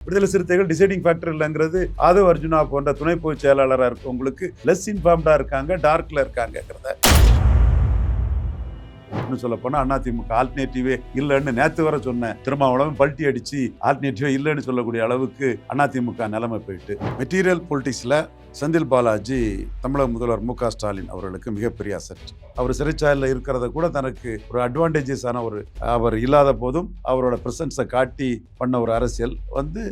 விடுதலை சிறுத்தைகள் deciding factor இல்லைங்கிறது ஆதவ் அர்ஜுனா போன்ற துணை பொதுச் செயலாளராக இருக்கவங்களுக்கு லெஸ் இன்ஃபார்ம்டாக இருக்காங்க டார்க்ல இருக்காங்கிறத இன்னும் சொல்ல போனா அதிமுக ஆல்டர்னேட்டிவே இல்லைன்னு நேத்து வர சொன்ன திருமாவளவன் பல்ட்டி அடிச்சு ஆல்டர்னேட்டிவே இல்லைன்னு சொல்லக்கூடிய அளவுக்கு அதிமுக நிலைமை போயிட்டு. மெட்டீரியல் பொலிட்டிக்ஸ்ல செந்தில் பாலாஜி தமிழக முதல்வர் மு ஸ்டாலின் அவர்களுக்கு மிகப்பெரிய அசட் அவர் சிறைச்சாலையில் இருக்கிறத கூட தனக்கு ஒரு அட்வான்டேஜஸான ஒரு அவர் இல்லாத போதும் அவரோட பிரசன்ஸை காட்டி பண்ண ஒரு அரசியல் வந்து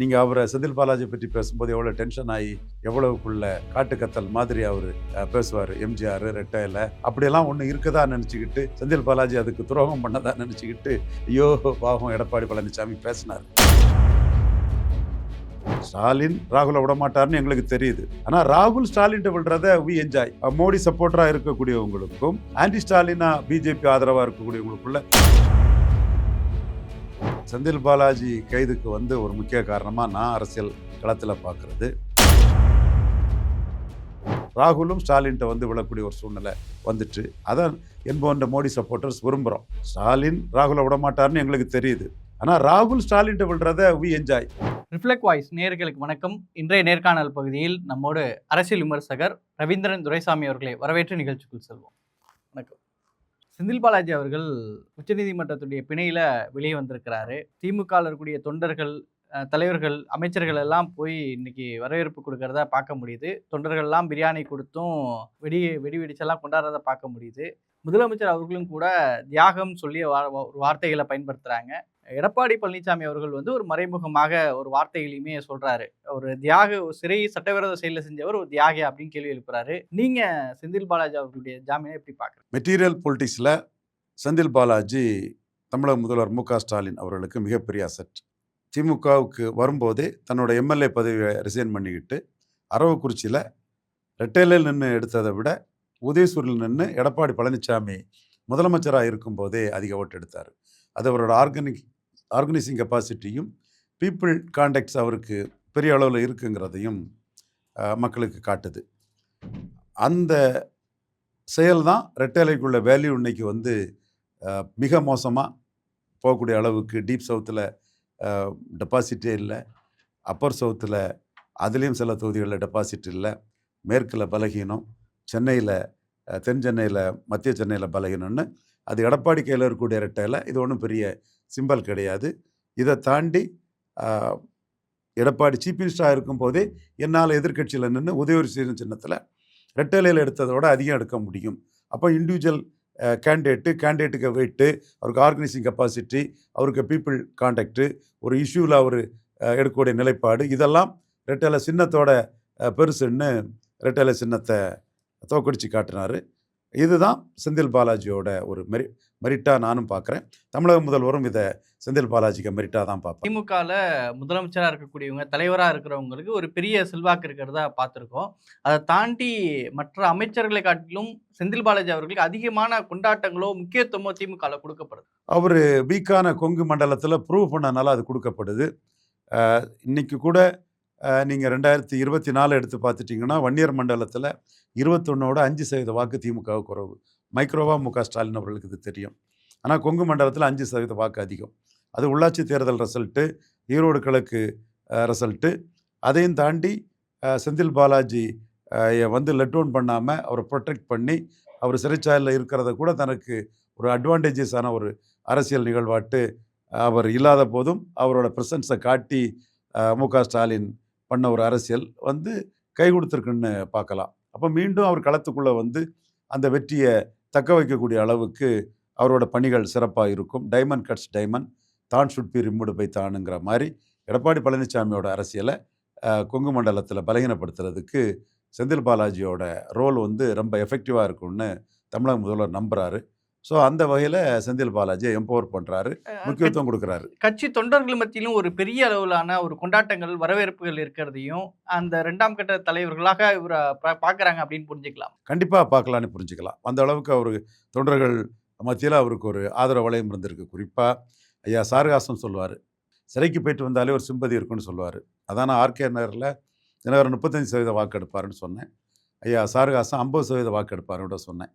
நீங்கள் அவரை செந்தில் பாலாஜி பற்றி பேசும்போது எவ்வளோ டென்ஷன் ஆகி எவ்வளவுக்குள்ள காட்டுக்கத்தல் மாதிரி அவர் பேசுவார் எம்ஜிஆர் ரெட்டையில் அப்படியெல்லாம் ஒன்று இருக்குதா நினச்சிக்கிட்டு செந்தில் பாலாஜி அதுக்கு துரோகம் பண்ணதா நினச்சிக்கிட்டு ஐயோ பாவம் எடப்பாடி பழனிசாமி பேசினார். ஸ்டாலின் ராகுலை விட மாட்டார்னு எங்களுக்கு தெரியுது. ஆனா ராகுல் ஸ்டாலின் விடுறத வி என்ஜாய் மோடி சப்போர்ட்டரா இருக்கக்கூடியவங்களுக்கும் ஆன்டி ஸ்டாலினா பிஜேபி ஆதரவா இருக்கக்கூடியவங்களுக்குள்ள செந்தில் பாலாஜி கைதுக்கு வந்து ஒரு முக்கிய காரணமா நான் அரசியல் களத்தில் பாக்குறது. ராகுலும் ஸ்டாலின்ட்ட வந்து விழக்கூடிய ஒரு சூழ்நிலை வந்துட்டு அதான் என்போன்ற மோடி சப்போர்ட்டர்ஸ் விரும்புகிறோம் ஸ்டாலின் ராகுலை விட மாட்டார்னு எங்களுக்கு தெரியுது. ஆனால் ராகுல் ஸ்டாலின்ட்ட விழுறத வி என்ஜாய் ரிஃப்ளெக்ட் வாய்ஸ் நேர்களுக்கு வணக்கம். இன்றைய நேர்காணல் பகுதியில் நம்மோடு அரசியல் விமர்சகர் ரவீந்திரன் துரைசாமி அவர்களை வரவேற்று நிகழ்ச்சிக்குள் செல்வோம். வணக்கம். செந்தில் பாலாஜி அவர்கள் உச்சநீதிமன்றத்துடைய பிணையில் வெளியே வந்திருக்கிறாரு. திமுகவில் இருக்கக்கூடிய தொண்டர்கள் தலைவர்கள் அமைச்சர்கள் எல்லாம் போய் இன்னைக்கு வரவேற்பு கொடுக்கறத பார்க்க முடியுது. தொண்டர்கள்லாம் பிரியாணி கொடுத்தும் வெடி வெடி வெடிச்செல்லாம் கொண்டாடுறத பார்க்க முடியுது. முதலமைச்சர் அவர்களும் கூட தியாகம் சொல்லி வா- ஒரு வார்த்தைகளை பயன்படுத்துகிறாங்க எடப்பாடி பழனிசாமி அவர்கள் வந்து ஒரு மறைமுகமாக ஒரு வார்த்தைகளையுமே சொல்றாரு. ஒரு தியாக ஒரு சிறை சட்டவிரோத செயலை செஞ்சவர் ஒரு தியாகி அப்படின்னு கேள்வி எழுப்புறாரு. நீங்க செந்தில் பாலாஜி அவர்களுடைய ஜாமீனை எப்படி பாக்குறீங்க மெட்டீரியல் பொலிட்டிக்ஸில் செந்தில் பாலாஜி தமிழக முதல்வர் மு க ஸ்டாலின் அவர்களுக்கு மிகப்பெரிய அசட். திமுகவுக்கு வரும்போதே தன்னோட எம்எல்ஏ பதவியை ரிசைன் பண்ணிக்கிட்டு அரவக்குறிச்சியில் ரெட்டேலில் நின்று எடுத்ததை விட உதயசூரில் நின்று எடப்பாடி பழனிசாமி முதலமைச்சராக இருக்கும்போதே அதிக ஓட்டு எடுத்தார். அது அவரோட ஆர்கனிக் ஆர்கனைசிங் கெப்பாசிட்டியும் பீப்புள் கான்டாக்ட்ஸ் அவருக்கு பெரிய அளவில் இருக்குங்கிறதையும் மக்களுக்கு காட்டுது. அந்த செயல் தான் ரெட்டேலைக்குள்ள வேல்யூ இன்னைக்கு வந்து மிக மோசமாக போகக்கூடிய அளவுக்கு டீப் சவுத்தில் டெபாசிட்டே இல்லை. அப்பர் சவுத்தில் அதுலேயும் சில தொகுதிகளில் டெபாசிட் இல்லை. மேற்கில் பலகீனம். சென்னையில் தென் சென்னையில் மத்திய சென்னையில் பலகீனம்னு அது எடப்பாடி கையில் இருக்கக்கூடிய ரெட்டையில் இது ஒன்றும் பெரிய சிம்பல் கிடையாது. இதை தாண்டி எடப்பாடி சீஃப் மினிஸ்டராக இருக்கும்போதே என்னால் எதிர்க்கட்சியில் நின்று உதயவர் செய்யும் சின்னத்தில் ரெட்டலையில் எடுத்ததோட அதிகம் எடுக்க முடியும். அப்போ இண்டிவிஜுவல் கேண்டிடேட்டு கேண்டிடேட்டுக்கு வெயிட்டு அவருக்கு ஆர்கனைசிங் கெப்பாசிட்டி அவருக்கு பீப்புள் கான்டாக்டு ஒரு இஷ்யூவில் அவர் எடுக்கக்கூடிய நிலைப்பாடு இதெல்லாம் ரெட்டலை சின்னத்தோட பெருசுன்னு ரெட்டலை சின்னத்தை தோக்கடிச்சு காட்டினார். இதுதான் செந்தில் பாலாஜியோட ஒரு மெரி மெரிட்டாக நானும் பார்க்குறேன் தமிழக முதல்வரும் இதை செந்தில் பாலாஜிக்கு மெரிட்டாக தான் பார்ப்பேன் திமுகவில் முதலமைச்சராக இருக்கக்கூடியவங்க தலைவராக இருக்கிறவங்களுக்கு ஒரு பெரிய செல்வாக்கு இருக்கிறதா பார்த்துருக்கோம் அதை தாண்டி மற்ற அமைச்சர்களை காட்டிலும் செந்தில் பாலாஜி அவர்களுக்கு அதிகமான கொண்டாட்டங்களோ முக்கியத்துவமோ திமுகவில் கொடுக்கப்படுது. அவர் வீக்கான கொங்கு மண்டலத்தில் ப்ரூவ் பண்ணனால அது கொடுக்கப்படுது. அஹ், இன்னைக்கு கூட நீங்கள் ரெண்டாயிரத்தி இருபத்தி நாலு எடுத்து பார்த்துட்டிங்கன்னா வன்னியர் மண்டலத்தில் இருபத்தொன்னோட அஞ்சு சதவீத வாக்கு திமுக குறைவு. மைக்ரோவா மு க. ஸ்டாலின் அவர்களுக்கு இது தெரியும். ஆனால் கொங்கு மண்டலத்தில் அஞ்சு சதவீத வாக்கு அதிகம். அது உள்ளாட்சி தேர்தல் ரிசல்ட்டு ஈரோடு கிழக்கு ரிசல்ட்டு அதையும் தாண்டி செந்தில் பாலாஜி வந்து லெட் டவுன் பண்ணாமல் அவரை ப்ரொடெக்ட் பண்ணி அவர் சிறைச்சாலையில் இருக்கிறத கூட தனக்கு ஒரு அட்வான்டேஜஸான ஒரு அரசியல் நிகழ்வாட்டு அவர் இல்லாத போதும் அவரோட ப்ரெசன்ஸை காட்டி மு க. ஸ்டாலின் பண்ண ஒரு அரசியல் வந்து கை கொடுத்துருக்குன்னு பார்க்கலாம். அப்போ மீண்டும் அவர் களத்துக்குள்ளே வந்து அந்த வெற்றியை தக்க வைக்கக்கூடிய அளவுக்கு அவரோட பணிகள் சிறப்பாக இருக்கும். டைமண்ட் கட்ஸ் டைமண்ட் தான் ஷுட் பி ரிமூடு பை தானுங்கிற மாதிரி எடப்பாடி பழனிசாமியோட அரசியலை கொங்கு மண்டலத்தில் பலகீனப்படுத்துறதுக்கு செந்தில் பாலாஜியோட ரோல் வந்து ரொம்ப எஃபெக்டிவாக இருக்கும்னு தமிழக முதல்வர் நம்புகிறாரு ஸோ அந்த வகையில் செந்தில் பாலாஜியை எம்பவர் பண்ணுறாரு முக்கியத்துவம் கொடுக்குறாரு. கட்சி தொண்டர்கள் மத்தியிலும் ஒரு பெரிய அளவிலான ஒரு கொண்டாட்டங்கள் வரவேற்புகள் இருக்கிறதையும் அந்த ரெண்டாம் கட்ட தலைவர்களாக இவரை பார்க்கறாங்க அப்படின்னு புரிஞ்சுக்கலாம். கண்டிப்பாக பார்க்கலான்னு புரிஞ்சுக்கலாம். அந்த அளவுக்கு அவர் தொண்டர்கள் மத்தியில் அவருக்கு ஒரு ஆதரவு வளையம் இருந்திருக்கு. குறிப்பாக ஐயா சாரகாசம் சொல்லுவார் சிறைக்கு போயிட்டு வந்தாலே ஒரு சிம்பதி இருக்குன்னு சொல்லுவார். அதான் நான் ஆர்கே நகரில் தினகரன் முப்பத்தஞ்சு சதவீத வாக்கு எடுப்பாருன்னு சொன்னேன். ஐயா சாருகாசம் ஐம்பது சதவீத வாக்கு எடுப்பார்னு சொன்னேன்.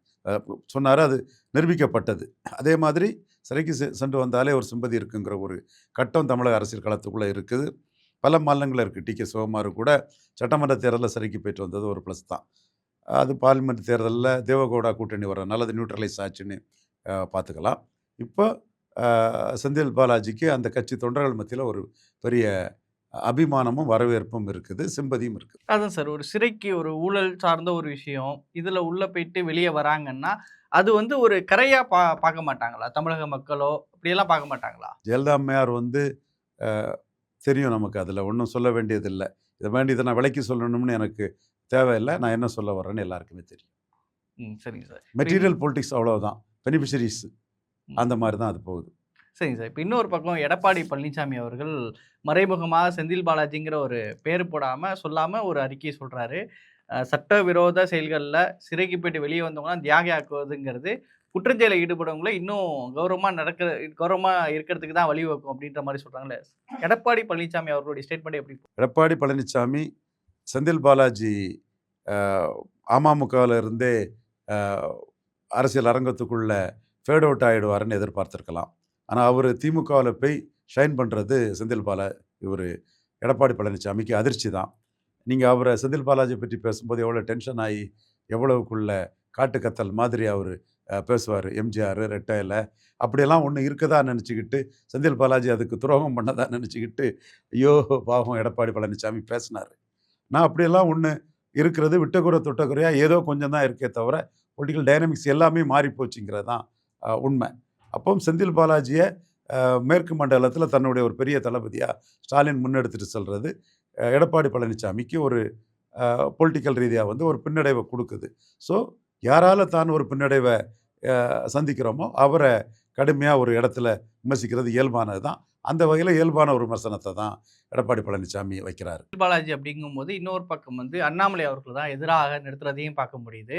சொன்னார் அது நிரூபிக்கப்பட்டது. அதே மாதிரி சிறைக்கு செ- சென்று வந்தாலே ஒரு சிம்பதி இருக்குங்கிற ஒரு கட்டம் தமிழக அரசியல் களத்துக்குள்ளே இருக்குது. பல மாநிலங்களில் இருக்குது டி. கே. சிவகுமார் கூட சட்டமன்ற தேர்தலில் சிறைக்கு போயிட்டு வந்தது ஒரு ப்ளஸ் தான். அது பார்லிமெண்ட் தேர்தலில் தேவகவுடா கூட்டணி வரனால அது நியூட்ரலைஸ் ஆச்சுன்னு பார்த்துக்கலாம். இப்போ செந்தில் பாலாஜிக்கு அந்த கட்சி தொண்டர்கள் மத்தியில் ஒரு பெரிய அபிமானமும் வரவேற்பும் இருக்குது சிம்பதியும் இருக்குது அதான் சார். ஒரு சிறைக்கு ஒரு ஊழல் சார்ந்த ஒரு விஷயம் இதில் உள்ளே போயிட்டு வெளியே வராங்கன்னா அது வந்து ஒரு கரையாக பா பார்க்க மாட்டாங்களா? தமிழக மக்களோ அப்படியெல்லாம் பார்க்க மாட்டாங்களா? ஜெயலலிதா அம்மையார் வந்து தெரியும் நமக்கு அதில். ஒன்றும் சொல்ல வேண்டியதில்லை. இதை வேண்டி இதை நான் விலைக்கு சொல்லணும்னு எனக்கு தேவையில்லை. நான் என்ன சொல்ல வரேன்னு எல்லாருக்குமே தெரியும். ம் சரிங்க சார். மெட்டீரியல் பொலிட்டிக்ஸ் அவ்வளோதான் பெனிஃபிஷரிஸ். அந்த மாதிரி தான் அது போகுது. சரிங்க சார். இப்போ இன்னொரு பக்கம் எடப்பாடி பழனிசாமி அவர்கள் மறைமுகமாக செந்தில் பாலாஜிங்கிற ஒரு பேர் போடாமல் சொல்லாமல் ஒரு அறிக்கையை சொல்கிறாரு சட்டவிரோத செயல்களில் சிறைக்கு போயிட்டு வெளியே வந்தவங்களாம் தியாகி ஆக்குவதுங்கிறது குற்றஞ்செயலில் ஈடுபடவங்கள இன்னும் கௌரவமாக நடக்க கௌரவமாக இருக்கிறதுக்கு தான் வழிவகுக்கும் அப்படின்ற மாதிரி சொல்கிறாங்களே எடப்பாடி பழனிசாமி அவர்களுடைய ஸ்டேட்மெண்ட் எப்படி எடப்பாடி பழனிசாமி செந்தில் பாலாஜி அமமுகவில் இருந்தே அரசியல் அரங்கத்துக்குள்ளே ஃபேட் அவுட் ஆகிடுவாருன்னு எதிர்பார்த்துருக்கலாம். ஆனால் அவர் திமுகவில் போய் ஷைன் பண்ணுறது செந்தில் பால இவர் எடப்பாடி பழனிசாமிக்கு அதிர்ச்சி தான். நீங்கள் அவரை செந்தில் பாலாஜி பற்றி பேசும்போது எவ்வளோ டென்ஷன் ஆகி எவ்வளவுக்குள்ள காட்டுக்கத்தல் மாதிரி அவர் பேசுவார் எம்ஜிஆர் ரெட்டையில் அப்படியெல்லாம் ஒன்று இருக்கதா நினச்சிக்கிட்டு செந்தில் பாலாஜி அதுக்கு துரோகம் பண்ணதா நினச்சிக்கிட்டு ஐயோ பாவம் எடப்பாடி பழனிசாமி பேசினார். நான் அப்படியெல்லாம் ஒன்று இருக்கிறது விட்டக்குறை தொட்டக்குறையாக ஏதோ கொஞ்சம் தான் இருக்கே தவிர பொலிட்டிக்கல் டைனமிக்ஸ் எல்லாமே மாறி போச்சுங்கிறது தான் உண்மை. அப்போ செந்தில் பாலாஜியை மேற்கு மண்டலத்தில் தன்னுடைய ஒரு பெரிய தளபதியாக ஸ்டாலின் முன்னெடுத்துட்டு செல்வது எடப்பாடி பழனிசாமிக்கு ஒரு பொலிட்டிக்கல் ரீதியாக வந்து ஒரு பின்னடைவை கொடுக்குது. ஸோ யாரால தான் ஒரு பின்னடைவை சந்திக்கிறோமோ அவரை கடுமையாக ஒரு இடத்துல விமர்சிக்கிறது இயல்பானது தான். அந்த வகையில் இயல்பான ஒரு விமர்சனத்தை தான் எடப்பாடி பழனிசாமி வைக்கிறார். பாலாஜி அப்படிங்கும்போது இன்னொரு பக்கம் வந்து அண்ணாமலை அவர்கள் தான் எதிராக நிறுத்துறதையும் பார்க்க முடியுது.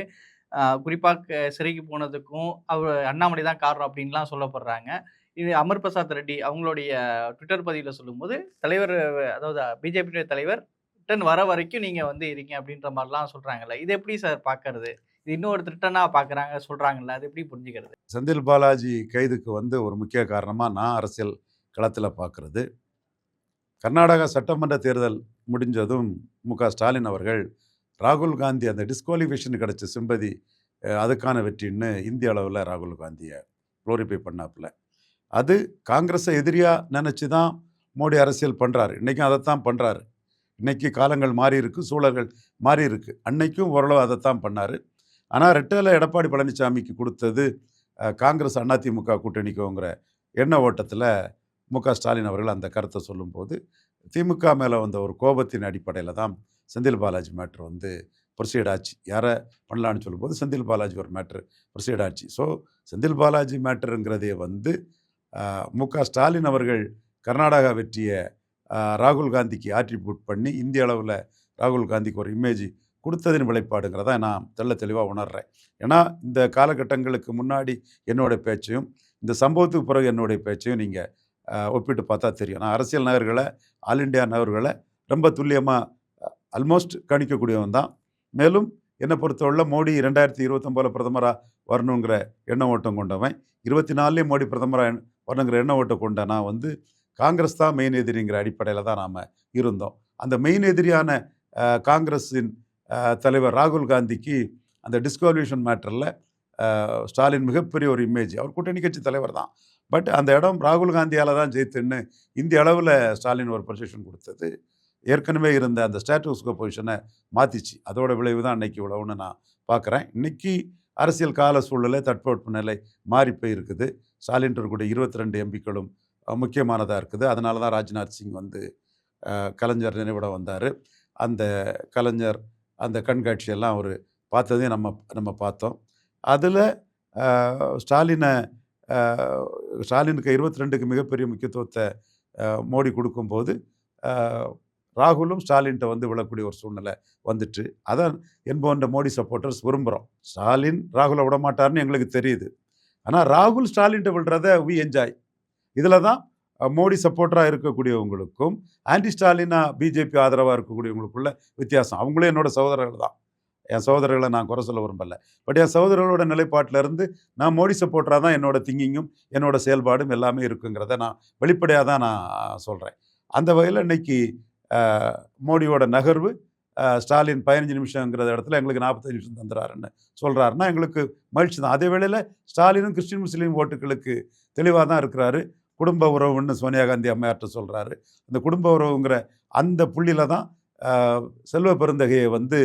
குறிப்பாக சிறைக்கு போனதுக்கும் அவர் அண்ணாமலை தான் காரணம் அப்படின்லாம் சொல்லப்படுறாங்க. இது அமர் பிரசாத் ரெட்டி அவங்களுடைய ட்விட்டர் பதிவில் சொல்லும்போது தலைவர் அதாவது பிஜேபியுடைய தலைவர் ரிட்டன் வர வரைக்கும் நீங்கள் வந்து இருக்கீங்க அப்படின்ற மாதிரிலாம் சொல்கிறாங்கல்ல இது எப்படி சார் பார்க்கறது இது இன்னொரு திருட்டனாக பார்க்குறாங்க சொல்கிறாங்கல்ல அது எப்படி புரிஞ்சுக்கிறது? செந்தில் பாலாஜி கைதுக்கு வந்து ஒரு முக்கிய காரணமாக நான் அரசியல் களத்தில் பார்க்குறது கர்நாடகா சட்டமன்ற தேர்தல் முடிஞ்சதும் மு. க. ஸ்டாலின் அவர்கள் ராகுல் காந்தி அந்த டிஸ்குவாலிஃபிகேஷன் கிடைச்ச சிம்பதி அதுக்கான வெற்றின்னு இந்திய அளவில் ராகுல் காந்தியை க்ளோரிஃபை பண்ணாப்புல. அது காங்கிரஸை எதிரியாக நினச்சி தான் மோடி அரசியல் பண்ணுறாரு இன்றைக்கும் அதைத்தான் பண்ணுறாரு இன்றைக்கி காலங்கள் மாறி இருக்கு சூழல்கள் மாறி இருக்கு. அன்னைக்கும் ஓரளவு அதைத்தான் பண்ணார். ஆனால் ரெட்டையில் எடப்பாடி பழனிசாமிக்கு கொடுத்தது காங்கிரஸ் அதிமுக கூட்டணிக்குங்கிற எண்ண ஓட்டத்தில் மு க ஸ்டாலின் அவர்கள் அந்த கருத்தை சொல்லும்போது திமுக மேலே வந்த ஒரு கோபத்தின் அடிப்படையில் தான் செந்தில் பாலாஜி மேட்ரு வந்து ப்ரொசீட் ஆச்சு யாரை பண்ணலான்னு சொல்லும்போது செந்தில் பாலாஜி ஒரு மேட்ரு ப்ரொசீட் ஆச்சு ஸோ செந்தில் பாலாஜி மேட்டருங்கிறதே வந்து மு க ஸ்டாலின் அவர்கள் கர்நாடகா வெற்றியை ராகுல் காந்திக்கு ஆட்ரிபியூட் பண்ணி இந்திய அளவில் ராகுல் காந்திக்கு ஒரு இமேஜ் கொடுத்ததின் விளைப்பாடுங்கிறத நான் தெள்ள தெளிவாக உணர்றேன். ஏன்னா இந்த காலகட்டங்களுக்கு முன்னாடி என்னோடய பேச்சையும் இந்த சம்பவத்துக்கு பிறகு என்னுடைய பேச்சையும் நீங்கள் ஒப்பிட்டு பார்த்தா தெரியும். நான் அரசியல் நகர்களை ஆல் இண்டியா நகர்களை ரொம்ப துல்லியமாக அல்மோஸ்ட் கணிக்கக்கூடியவன் தான். மேலும் என்னை பொறுத்தவரை மோடி ரெண்டாயிரத்தி இருபத்தொம்போதில் பிரதமராக வரணுங்கிற எண்ண ஓட்டம் கொண்டவன். இருபத்தி நாலுலேயும் மோடி பிரதமராக வரணுங்கிற எண்ண ஓட்டம் கொண்ட நான் வந்து காங்கிரஸ் தான் மெயின் எதிரிங்கிற அடிப்படையில் தான் நாம் இருந்தோம். அந்த மெயின் எதிரியான காங்கிரஸின் தலைவர் ராகுல் காந்திக்கு அந்த டிஸ்குவாலிஃபிகேஷன் மேட்டரில் ஸ்டாலின் மிகப்பெரிய ஒரு இமேஜ் அவர் கூட்டணி கட்சி தலைவர் தான். பட் அந்த இடம் ராகுல் காந்தியால் தான் ஜெயித்துன்னு இந்திய அளவில் ஸ்டாலின் ஒரு பொசிஷன் கொடுத்தது. ஏற்கனவே இருந்த அந்த ஸ்டேட்டஸ்கோ பொசிஷனை மாற்றிச்சு அதோட விளைவு தான் அன்னைக்கு உழவுன்னு நான் பார்க்குறேன் இன்னைக்கு அரசியல் கால சூழ்நிலை தட்பவெட்ப நிலை மாறி போயிருக்குது. ஸ்டாலின் கூட இருபத்தி ரெண்டு எம்பிக்களும் முக்கியமானதாக இருக்குது. அதனால தான் ராஜ்நாத் சிங் வந்து கலைஞர் நினைவிடம் வந்தார். அந்த கலைஞர் அந்த கண்காட்சியெல்லாம் அவர் பார்த்ததையும் நம்ம நம்ம பார்த்தோம். அதில் ஸ்டாலினை ஸ்டாலினுக்கு இருபத்தி ரெண்டுக்கு மிகப்பெரிய முக்கியத்துவத்தை மோடி கொடுக்கும்போது ராகுலும் ஸ்டாலின்கிட்ட வந்து விழக்கூடிய ஒரு சூழ்நிலை வந்துட்டு அதான் என்போன்ற மோடி சப்போர்ட்டர்ஸ் விரும்புகிறோம் ஸ்டாலின் ராகுலை விட மாட்டார்னு எங்களுக்கு தெரியுது. ஆனால் ராகுல் ஸ்டாலின்கிட்ட விழுறத வி என்ஜாய் இதில் தான் மோடி சப்போர்ட்டராக இருக்கக்கூடியவங்களுக்கும் ஆன்டி ஸ்டாலினா பிஜேபி ஆதரவாக இருக்கக்கூடியவங்களுக்குள்ள வித்தியாசம். அவங்களும் என்னோட சகோதரர்கள் தான். என் சகோதரர்களை நான் குறை சொல்ல விரும்பல. பட் என் சகோதரர்களோட நிலைப்பாட்டில் இருந்து நான் மோடி சப்போர்ட்டராக தான் என்னோட திங்கிங்கும் என்னோட செயல்பாடும் எல்லாமே இருக்குங்கிறத நான் வெளிப்படையாக தான் நான் சொல்கிறேன் அந்த வகையில் இன்னைக்கு மோடியோட நகர்வு ஸ்டாலின் பதினஞ்சு நிமிஷங்கிற இடத்துல எங்களுக்கு நாற்பத்தஞ்சு நிமிஷம் தந்துறாருன்னு சொல்கிறாருன்னா எங்களுக்கு மகிழ்ச்சி தான். அதே வேளையில் ஸ்டாலினும் கிறிஸ்டின் முஸ்லீம் ஓட்டுகளுக்கு தெளிவாக தான் இருக்கிறாரு. குடும்ப உறவுன்னு சோனியா காந்தி அம்மையார்கிட்ட சொல்கிறாரு அந்த குடும்ப உறவுங்கிற அந்த புள்ளியில் தான் செல்வ பெருந்தகையை வந்து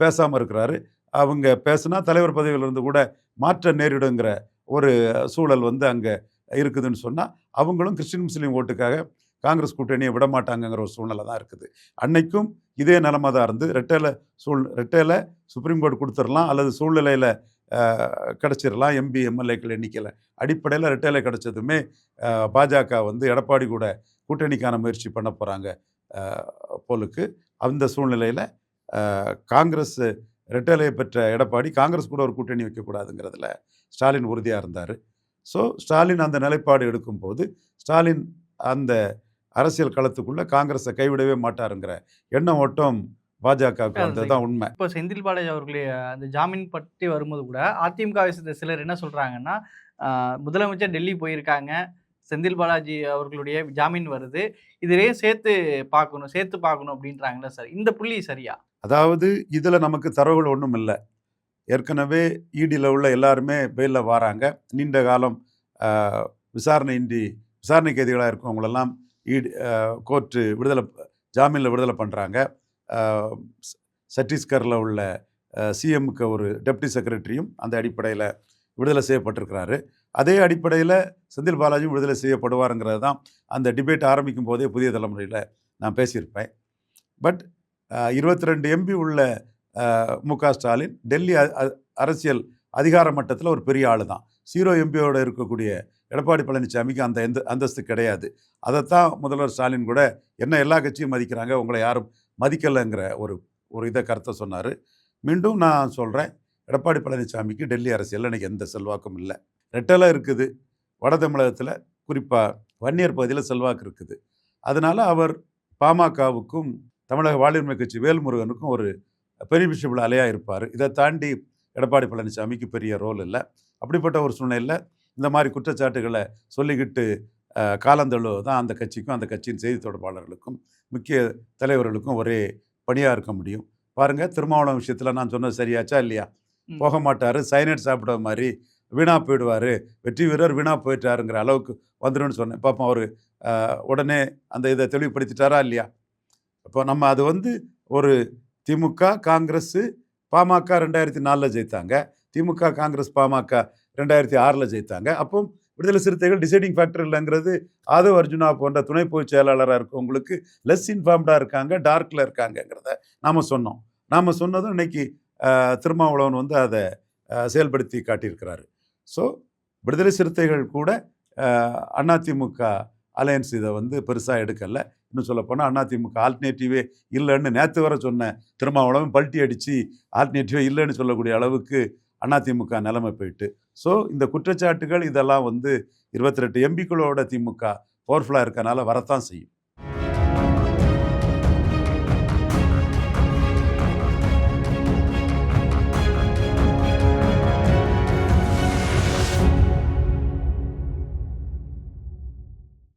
பேசாமல் இருக்கிறாரு. அவங்க பேசுனா தலைவர் பதவியிலிருந்து கூட மாற்ற நேரிடுங்கிற ஒரு சூழல் வந்து அங்கே இருக்குதுன்னு சொன்னால் அவங்களும் கிறிஸ்டின் முஸ்லீம் ஓட்டுக்காக காங்கிரஸ் கூட்டணியை விட மாட்டாங்கங்கிற ஒரு சூழ்நிலை தான் இருக்குது. அன்னைக்கும் இதே நிலமை தான் இருந்து ரெட்டையில் சூழ் ரெட்டையில் சுப்ரீம் கோர்ட் கொடுத்துடலாம் அல்லது சூழ்நிலையில் கிடச்சிடலாம் எம்பி எம்எல்ஏக்கள் எண்ணிக்கையில். அடிப்படையில் ரெட்டையில் கிடைச்சதுமே பாஜக வந்து எடப்பாடி கூட கூட்டணிக்கான முயற்சி பண்ண போகிறாங்க போலுக்கு. அந்த சூழ்நிலையில் காங்கிரஸ் ரெட்டலையை பெற்ற எடப்பாடி காங்கிரஸ் கூட ஒரு கூட்டணி வைக்கக்கூடாதுங்கிறதுல ஸ்டாலின் உறுதியாக இருந்தார். ஸோ ஸ்டாலின் அந்த நிலைப்பாடு எடுக்கும்போது ஸ்டாலின் அந்த அரசியல் களத்துக்குள்ளே காங்கிரஸை கைவிடவே மாட்டாருங்கிற எண்ண ஓட்டம் பாஜகவுக்கு வந்தது தான் உண்மை. இப்போ செந்தில் பாலாஜி அவர்களுடைய அந்த ஜாமீன் பற்றி வரும்போது கூட அதிமுகவை சேர்ந்த சிலர் என்ன சொல்றாங்கன்னா ஆஹ், முதலமைச்சர் டெல்லி போயிருக்காங்க. செந்தில் பாலாஜி அவர்களுடைய ஜாமீன் வருது. இதிலேயும் சேர்த்து பார்க்கணும் சேர்த்து பார்க்கணும் அப்படின்றாங்களே சார். இந்த புள்ளி சரியா? அதாவது இதில் நமக்கு தரவுகள் ஒன்றும் இல்லை. ஏற்கனவே இடியில் உள்ள எல்லாருமே பெயிலில் வராங்க. நீண்ட காலம் விசாரணையின்றி விசாரணை கைதிகளாக இருக்கவங்களெல்லாம் ஈடு கோர்ட்டு விடுதலை ஜாமீனில் விடுதலை பண்ணுறாங்க சத்தீஸ்கரில் உள்ள சிஎம்க்கு ஒரு டெப்டி செக்ரட்டரியும் அந்த அடிப்படையில் விடுதலை செய்யப்பட்டிருக்கிறாரு. அதே அடிப்படையில் செந்தில் பாலாஜியும் விடுதலை செய்யப்படுவாருங்கிறது தான் அந்த டிபேட் ஆரம்பிக்கும் போதே புதிய தலைமுறையில் நான் பேசியிருப்பேன். பட் இருபத்தி ரெண்டு எம்பி உள்ள மு க ஸ்டாலின் டெல்லி அ- அரசியல் அதிகார மட்டத்தில் ஒரு பெரிய ஆள் தான் ஜீரோ எம்பியோட இருக்கக்கூடிய எடப்பாடி பழனிசாமிக்கு அந்த எந்த அந்தஸ்து கிடையாது. அதைத்தான் முதல்வர் ஸ்டாலின் கூட என்ன எல்லா கட்சியும் மதிக்கிறாங்க உங்களை யாரும் மதிக்கலைங்கிற ஒரு ஒரு இதை கருத்தை சொன்னார். மீண்டும் நான் சொல்கிறேன் எடப்பாடி பழனிசாமிக்கு டெல்லி அரசியலில் எனக்கு எந்த செல்வாக்கும் இல்லை. ரெட்டெல்லாம் இருக்குது. வட தமிழகத்தில் குறிப்பாக வன்னியர் பகுதியில் செல்வாக்கு இருக்குது. அதனால் அவர் பாமகவுக்கும் தமிழக வாழ்வுரிமை கட்சி வேல்முருகனுக்கும் ஒரு பெனிஃபிஷியபிள் அலையாக இருப்பார். இதை தாண்டி எடப்பாடி பழனிசாமிக்கு பெரிய ரோல் இல்லை. அப்படிப்பட்ட ஒரு சூழ்நிலையில் இந்த மாதிரி குற்றச்சாட்டுகளை சொல்லிக்கிட்டு அஹ், காலந்தழுவது தான் அந்த கட்சிக்கும் அந்த கட்சியின் செய்தி தொடர்பாளர்களுக்கும் முக்கிய தலைவர்களுக்கும் ஒரே பணியாக இருக்க முடியும். பாருங்கள் திருமாவளவன் விஷயத்தில் நான் சொன்னது சரியாச்சா இல்லையா. போக மாட்டார் சைனட் சாப்பிட மாதிரி வீணா போயிடுவார் வெற்றி வீரர் வீணா போயிட்டாருங்கிற அளவுக்கு வந்துடும்னு சொன்னேன். பாப்போம் அவர் உடனே அந்த இதை தெளிவுபடுத்திட்டாரா இல்லையா? இப்போ நம்ம அது வந்து ஒரு திமுக காங்கிரஸ் பாமக ரெண்டாயிரத்தி நாலில் ஜெயித்தாங்க. திமுக காங்கிரஸ் பாமக ரெண்டாயிரத்தி ஆறில் ஜெயித்தாங்க. அப்போ விடுதலை சிறுத்தைகள் டிசைடிங் ஃபேக்டர் இல்லைங்கிறது ஆதவ் அர்ஜுனா போன்ற துணை பொதுச் செயலாளராக இருக்கவங்களுக்கு லெஸ் இன்ஃபார்ம்டாக இருக்காங்க டார்க்கில் இருக்காங்கங்கிறத நாம் சொன்னோம். நாம் சொன்னதும் இன்னைக்கு திருமாவளவன் வந்து அதை செயல்படுத்தி காட்டியிருக்கிறாரு. ஸோ விடுதலை சிறுத்தைகள் கூட அதிமுக அலையன்ஸ் இதை வந்து பெருசாக எடுக்கலை. இன்னும் சொல்லப்போனால் அதிமுக ஆல்டர்னேட்டிவே இல்லைன்னு நேற்று வர சொன்ன திருமாவளவன் பல்ட்டி அடித்து ஆல்டர்னேட்டிவே இல்லைன்னு சொல்லக்கூடிய அளவுக்கு அதிமுக நிலைமை போயிட்டு ஸோ இந்த குற்றச்சாட்டுகள் இதெல்லாம் வந்து இருபத்தி ரெண்டு எம்பிக்களோட திமுக பவர்ஃபுல்லாக இருக்கனால வரத்தான் செய்யும்.